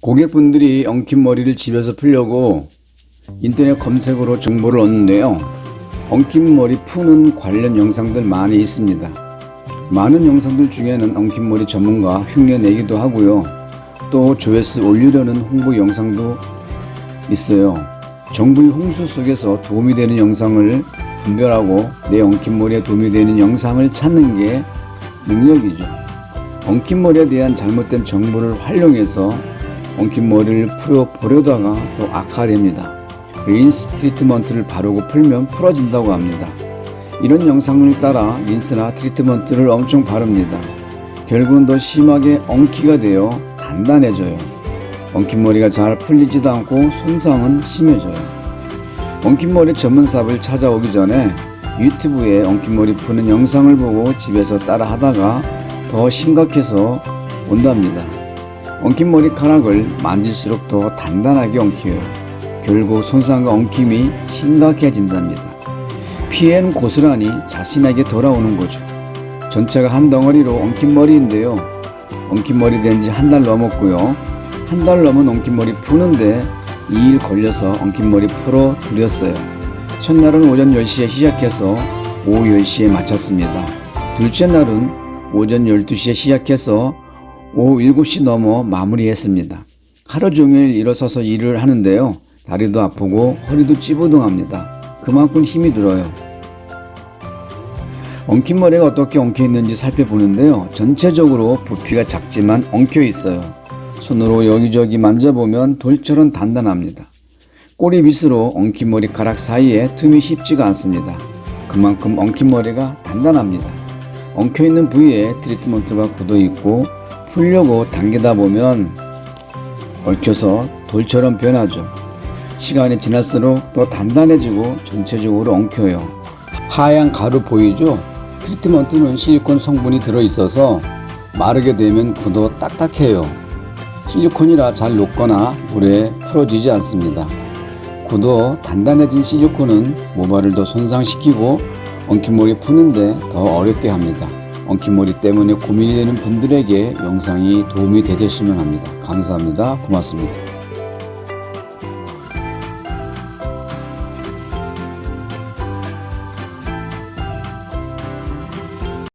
고객분들이 엉킨 머리를 집에서 풀려고 인터넷 검색으로 정보를 얻는데요. 엉킨 머리 푸는 관련 영상들 많이 있습니다. 많은 영상들 중에는 엉킨 머리 전문가 흉내 내기도 하고요. 또 조회수 올리려는 홍보 영상도 있어요. 정부의 홍수 속에서 도움이 되는 영상을 분별하고 내 엉킨 머리에 도움이 되는 영상을 찾는 게 능력이죠. 엉킨 머리에 대한 잘못된 정보를 활용해서 엉킨 머리를 풀어 보려다가 더 악화됩니다. 린스 트리트먼트를 바르고 풀면 풀어진다고 합니다. 이런 영상을 따라 린스나 트리트먼트를 엄청 바릅니다. 결국은 더 심하게 엉키가 되어 단단해져요. 엉킨 머리가 잘 풀리지도 않고 손상은 심해져요. 엉킨 머리 전문 샵을 찾아오기 전에 유튜브에 엉킨 머리 푸는 영상을 보고 집에서 따라 하다가 더 심각해서 온답니다. 엉킨 머리카락을 만질수록 더 단단하게 엉켜요. 결국 손상과 엉킴이 심각해진답니다. 피해는 고스란히 자신에게 돌아오는 거죠. 전체가 한 덩어리로 엉킨 머리인데요. 엉킨 머리 된 지 한 달 넘었고요. 한 달 넘은 엉킨 머리 푸는데 2일 걸려서 엉킨 머리 풀어 드렸어요. 첫날은 오전 10시에 시작해서 오후 10시에 마쳤습니다. 둘째 날은 오전 12시에 시작해서 오후 7시 넘어 마무리했습니다. 하루 종일 일어서서 일을 하는데요. 다리도 아프고 허리도 찌부둥합니다. 그만큼 힘이 들어요. 엉킨 머리가 어떻게 엉켜 있는지 살펴보는데요. 전체적으로 부피가 작지만 엉켜 있어요. 손으로 여기저기 만져보면 돌처럼 단단합니다. 꼬리 밑으로 엉킨 머리카락 사이에 틈이 쉽지가 않습니다. 그만큼 엉킨 머리가 단단합니다. 엉켜 있는 부위에 트리트먼트가 굳어 있고 풀려고 당기다 보면 얽혀서 돌처럼 변하죠. 시간이 지날수록 더 단단해지고 전체적으로 엉켜요. 하얀 가루 보이죠? 트리트먼트는 실리콘 성분이 들어있어서 마르게 되면 굳어 딱딱해요. 실리콘이라 잘 녹거나 물에 풀어지지 않습니다. 굳어 단단해진 실리콘은 모발을 더 손상시키고 엉킨머리 푸는데 더 어렵게 합니다. 엉킨머리 때문에 고민이 되는 분들에게 영상이 도움이 되셨으면 합니다. 감사합니다. 고맙습니다.